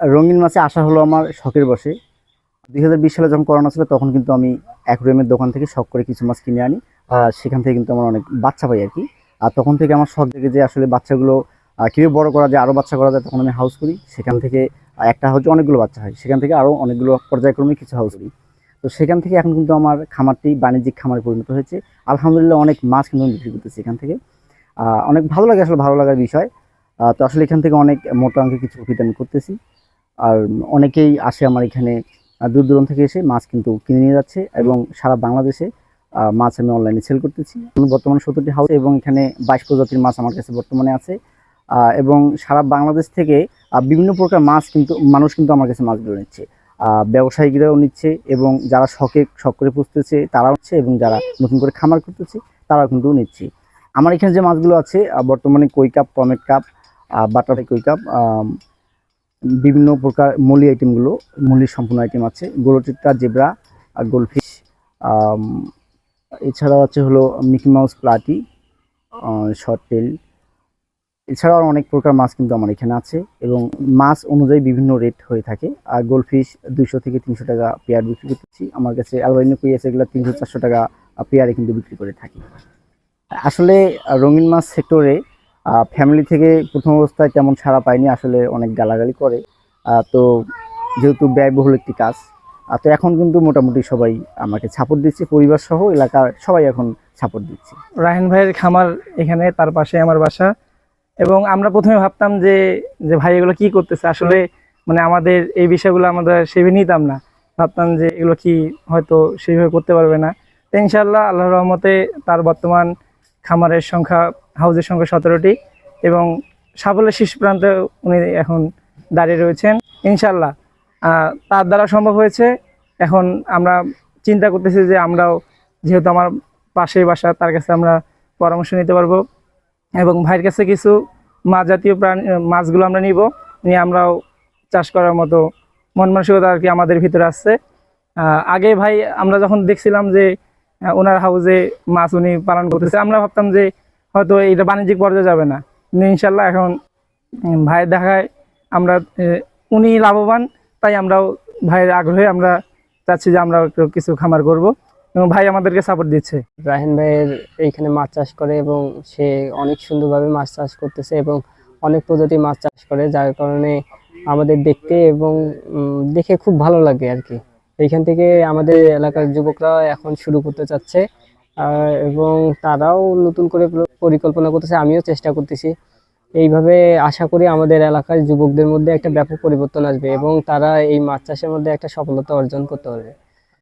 রঙিন মাছে আসা হলো আমার শখের বসে দুই হাজার বিশ সালে যখন করোনা ছিল, তখন কিন্তু আমি অ্যাকুরিয়ামের দোকান থেকে শখ করে কিছু মাছ কিনে আনি। সেখান থেকে কিন্তু আমার অনেক বাচ্চা পাই আর কি। আর তখন থেকে আমার শখ থেকে যে আসলে বাচ্চাগুলো কীভাবে বড় করা যায় আরও বাচ্চা করা যায়, তখন আমি হাউস করি। সেখান থেকে একটা হচ্ছে অনেকগুলো বাচ্চা হয়। সেখান থেকে আরও অনেকগুলো পর্যায়ক্রমে কিছু হাউস করি। তো সেখান থেকে এখন কিন্তু আমার খামারটি বাণিজ্যিক খামারে পরিণত হয়েছে। আলহামদুলিল্লাহ অনেক মাছ কিন্তু আমি বিক্রি করতেছি এখান থেকে। অনেক ভালো লাগে আসলে, ভালো লাগার বিষয়। তো আসলে এখান থেকে অনেক মোটা অঙ্কের কিছু প্রফিট আমি করতেছি। আর অনেকেই আসে আমার এখানে দূর দূরান্ত থেকে এসে মাছ কিন্তু কিনে নিয়ে যাচ্ছে এবং সারা বাংলাদেশে মাছ আমি অনলাইনে সেল করতেছি। বর্তমানে সত্তরটি হাউস এবং এখানে বাইশ প্রজাতির মাছ আমার কাছে বর্তমানে আছে। এবং সারা বাংলাদেশ থেকে বিভিন্ন প্রকার মাছ কিন্তু মানুষ কিন্তু আমার কাছে মাছগুলো নিচ্ছে। আহ, ব্যবসায়িকরাও নিচ্ছে এবং যারা শখে শখ করে পুষতেছে তারাও হচ্ছে এবং যারা নতুন করে খামার করতেছে তারাও কিন্তু নিচ্ছে। আমার এখানে যে মাছগুলো আছে বর্তমানে কই কাপ পমেট কাপ বাটারফ্লাই কই কাপ বিভিন্ন প্রকার মলি আইটেমগুলো মলির সম্পূর্ণ আইটেম আছে। গোলচিত্রা, জেব্রা আর গোলফিশ। এছাড়াও আছে হলো Mickey Mouse platy short tail. এছাড়াও অনেক প্রকার মাছ কিন্তু আমার এখানে আছে এবং মাছ অনুযায়ী বিভিন্ন রেট হয়ে থাকে। আর গোলফিশ দুইশো থেকে তিনশো টাকা পেয়ার বিক্রি করতেছি। আমার কাছে অ্যালবাইনো কই আছে এগুলো তিনশো চারশো টাকা পেয়ারে কিন্তু বিক্রি করে থাকি। আসলে রঙিন মাছ সেক্টরে ফ্যামিলি থেকে প্রথম অবস্থায় তেমন সাড়া পাইনি আসলে অনেক গালাগালি করে। তো যেহেতু ব্যয়বহুল একটি কাজ তো এখন কিন্তু মোটামুটি সবাই আমাকে সাপোর্ট দিচ্ছে, পরিবার সহ এলাকার সবাই এখন সাপোর্ট দিচ্ছে। রাহেন ভাইয়ের খামার এখানে, তার পাশে আমার বাসা। এবং আমরা প্রথমে ভাবতাম যে যে ভাই এগুলো কি করতেছে? আসলে মানে আমাদের এই বিষয়গুলো আমরা সেভাবে নিতাম না। ভাবতাম যে এগুলো কি হয়তো সেইভাবে করতে পারবে না। ইনশাল্লাহ আল্লাহ রহমতে তার বর্তমান খামারের সংখ্যা হাউজের সংখ্যা সতেরোটি এবং সাফল্যের শীর্ষ প্রান্তে উনি এখন দাঁড়িয়ে রয়েছেন। ইনশাল্লাহ তার দ্বারা সম্ভব হয়েছে। এখন আমরা চিন্তা করতেছি যে আমরাও যেহেতু আমার পাশের বাসা, তার কাছে আমরা পরামর্শ নিতে পারব এবং ভাইয়ের কাছে কিছু মাছ জাতীয় প্রাণী, মাছগুলো আমরা নিব। নিয়ে আমরাও চাষ করার মতো মন মানসিকতা আর কি আমাদের ভিতরে আসছে। আগে ভাই আমরা যখন দেখছিলাম যে ওনার হাউজে মাছ উনি পালন করতেছে, আমরা ভাবতাম যে হয়তো এটা বাণিজ্যিক পর্যায়ে যাবে না। ইনশাল্লাহ এখন ভাইয়ের দেখায় আমরা উনি লাভবান, তাই আমরাও ভাইয়ের আগ্রহে আমরা চাচ্ছি যে আমরা কিছু খামার করব এবং ভাই আমাদেরকে সাপোর্ট দিচ্ছে। রাহেন ভাইয়ের এইখানে মাছ চাষ করে এবং সে অনেক সুন্দরভাবে মাছ চাষ করতেছে এবং অনেক প্রজাতির মাছ চাষ করে, যার কারণে আমাদের দেখতে এবং দেখে খুব ভালো লাগে আর কি। এইখান থেকে আমাদের এলাকার যুবকরা এখন শুরু করতে চাচ্ছে। এবং তারাও নতুন করে পরিকল্পনা করতেছে, আমিও চেষ্টা করতেছি। এইভাবে আশা করি আমাদের এলাকার যুবকদের মধ্যে একটা ব্যাপক পরিবর্তন আসবে এবং তারা এই মাছ চাষের মধ্যে একটা সফলতা অর্জন করতে পারবে।